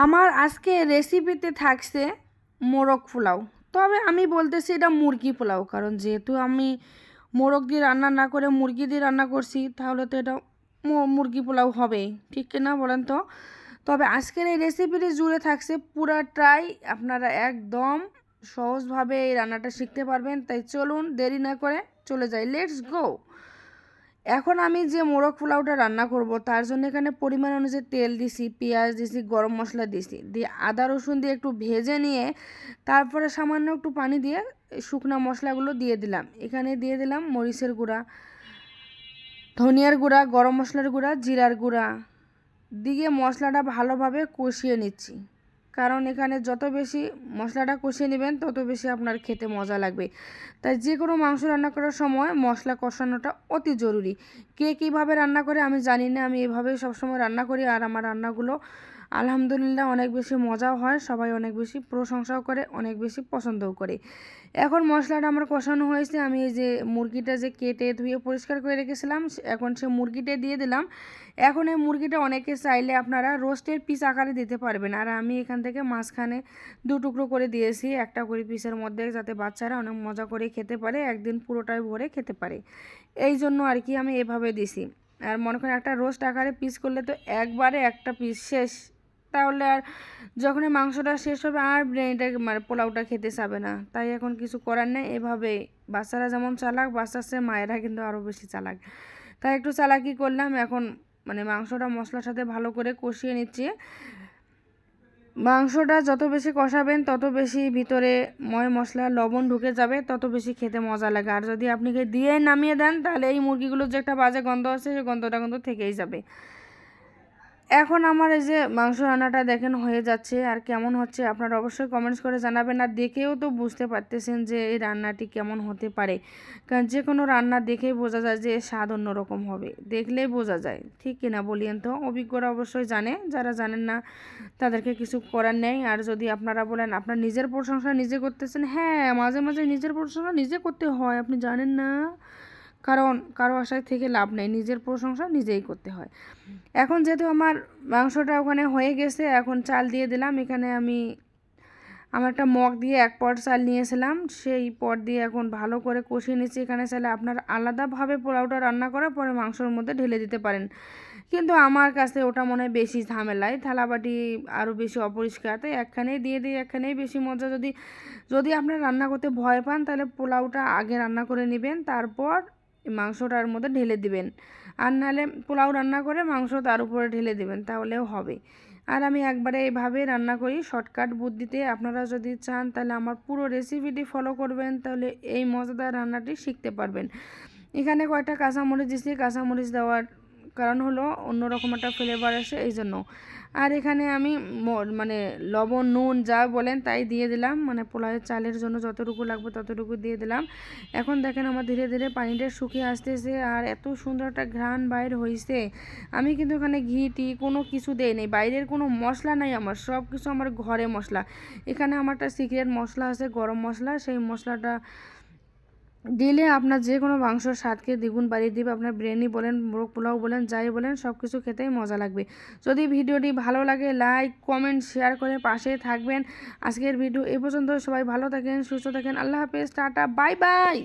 আমার আজকে রেসিপিতে থাকছে মোরগ পোলাও। তবে আমি বলতেছি এটা মুরগি পোলাও, কারণ যেহেতু আমি মোরগ দিয়ে রান্না না করে মুরগি দিয়ে রান্না করছি, তাহলে তো এটা মুরগি পোলাও হবেই। ঠিক কিনা বলেন তো? তবে আজকের এই রেসিপিটি জুড়ে থাকছে পুরাটাই আপনারা একদম সহজভাবে এই রান্নাটা শিখতে পারবেন। তাই চলুন দেরি না করে চলে যাই। লেটস গো এখন আমি যে মোরগ পোলাওটা রান্না করব, তার জন্য এখানে পরিমাণ অনুযায়ী তেল দিছি, পেঁয়াজ দিছি, গরম মশলা দিছি। দিয়ে আদা, রসুন দিয়ে একটু ভেজে নিয়ে তারপরে সামান্য একটু পানি দিয়ে শুকনো মশলাগুলো দিয়ে দিলাম। এখানে দিয়ে দিলাম মরিচের গুঁড়া, ধনিয়ার গুঁড়া, গরম মশলার গুঁড়া, জিরার গুঁড়া। দিয়ে মশলাটা ভালোভাবে কষিয়ে নিচ্ছি। কারণ এখানে যত বেশি মশলাটা কষিয়ে নেবেন, তত বেশি আপনার খেতে মজা লাগবে। তাই যে কোনো মাংস রান্না করার সময় মশলা কষানোটা অতি জরুরি। কে কীভাবে রান্না করে আমি জানি না, আমি এভাবেই সবসময় রান্না করি। আর আমার রান্নাগুলো আলহামদুলিল্লাহ অনেক বেশি মজাও হয়, সবাই অনেক বেশি প্রশংসাও করে, অনেক বেশি পছন্দও করে। এখন মশলাটা আমার কষানো হয়েছে, আমি এই যে মুরগিটা যে কেটে ধুয়ে পরিষ্কার করে রেখেছিলাম এখন সে মুরগিটা দিয়ে দিলাম। এখন এই মুরগিটা অনেকে চাইলে আপনারা রোস্টের পিস আকারে দিতে পারবেন। আর আমি এখান থেকে মাঝখানে দু টুকরো করে দিয়েছি, একটা করে পিসের মধ্যে, যাতে বাচ্চারা অনেক মজা করে খেতে পারে, একদিন পুরোটাই ভরে খেতে পারে। এই জন্য আর কি আমি এভাবে দিছি। আর মনে করেন একটা রোস্ট আকারে পিস করলে তো একবারে একটা পিস শেষ। তাহলে আর যখন মাংসটা শেষ হবে, আর এটা মানে পোলাওটা খেতে চাবে না। তাই এখন কিছু করার নেই, এভাবে। বাচ্চারা যেমন চালাক, বাচ্চার সে মায়েরা কিন্তু আরও বেশি চালাক। তাই একটু চালাকি করলাম, এখন মানে মাংসটা মশলার সাথে ভালো করে কষিয়ে নিচ্ছি। মাংসটা যত বেশি কষাবেন, তত বেশি ভিতরে ময় মশলা, লবণ ঢুকে যাবে, তত বেশি খেতে মজা লাগে। আর যদি আপনি দিয়ে নামিয়ে দেন, তাহলে এই মুরগিগুলোর যে একটা বাজে গন্ধ আছে, সেই গন্ধটা কিন্তু থেকেই যাবে। এখন আমার এই যে মাংস রান্নাটা দেখেন হয়ে যাচ্ছে আর কেমন হচ্ছে, আপনারা অবশ্যই কমেন্টস করে জানাবেন আর দেখেও তো বুঝতে পারতেছেন যে এই রান্নাটি কেমন হতে পারে। কারণ যে কোনো রান্না দেখেই বোঝা যায় যে স্বাদ অন্যরকম হবে, দেখলেই বোঝা যায়, ঠিক কিনা বলিয়েন তো? অভিজ্ঞরা অবশ্যই জানে, যারা জানেন না তাদেরকে কিছু করার নেই। আর যদি আপনারা বলেন আপনার নিজের প্রশংসা নিজে করতেছেন হ্যাঁ মাঝে মাঝে নিজের প্রশংসা নিজে করতে হয়, আপনি জানেন না? কারণ কারও আশায় থেকে লাভ নেই। নিজের প্রশংসা নিজেই করতে হয়। এখন যেহেতু আমার মাংসটা ওখানে হয়ে গেছে, এখন চাল দিয়ে দিলাম। এখানে আমি, আমার একটা মগ দিয়ে এক পট চাল নিয়েছিলাম। সেই পট দিয়ে এখন ভালো করে কষিয়ে নিচ্ছি এখানে চাইলে আপনার আলাদাভাবে পোলাওটা রান্না করার পরে মাংসর মধ্যে ঢেলে দিতে পারেন। কিন্তু আমার কাছে ওটা মনে হয় বেশি ঝামেলায়। থালাবাটি আরও বেশি অপরিষ্কার। তাই একখানেই দিয়ে দিই, একখানেই বেশি মজা। যদি যদি আপনার রান্না করতে ভয় পান, তাহলে পোলাওটা আগে রান্না করে নেবেন। তারপর মাংসটার মধ্যে ঢেলে দিবেন। আর নাহলে পোলাও রান্না করে মাংস তার উপরে ঢেলে দিবেন, তাহলেও হবে। আর আমি একবারে এইভাবে রান্না করি, শর্টকাট বুদ্ধিতে। আপনারা যদি চান, তাহলে আমার পুরো রেসিপিটি ফলো করবেন, তাহলে এই মজাদার রান্নাটি শিখতে পারবেন। এখানে কয়েকটা কাঁচামরিচ দিচ্ছি কাঁচামরিচ দেওয়ার কারণ হলো অন্যরকম একটা ফ্লেভার আসে এই জন্য আর এখানে আমি মানে লবণ, নুন যা বলেন তাই দিয়ে দিলাম। মানে পোলাওয়ের চালের জন্য যতটুকু লাগবে ততটুকু দিয়ে দিলাম। এখন দেখেন আমার ধীরে ধীরে পানিটা শুকিয়ে আসতেছে আর এত সুন্দর একটা ঘ্রাণ বাইর হয়েছে আমি কিন্তু এখানে ঘি, টি কোনো কিছু দেই নেই। বাইরের কোনো মশলা নাই আমার, সব কিছু আমার ঘরে মশলা। এখানে আমার একটা সিক্রেট মশলা আছে, গরম মশলা। সেই মশলাটা দিলে আপনার যে কোনো মাংসর স্বাদকে দ্বিগুণ বাড়িয়ে দিবে। আপনার বিরিয়ানি বলেন, মোরগ পোলাও বলেন, যাই বলেন সব কিছু খেতেই মজা লাগবে। যদি ভিডিওটি ভালো লাগে লাইক কমেন্ট শেয়ার করে পাশে থাকবেন। আজকের ভিডিও এ পর্যন্ত। সবাই ভালো থাকেন, সুস্থ থাকেন। আল্লাহ হাফেজ, টাটা, বাই বাই।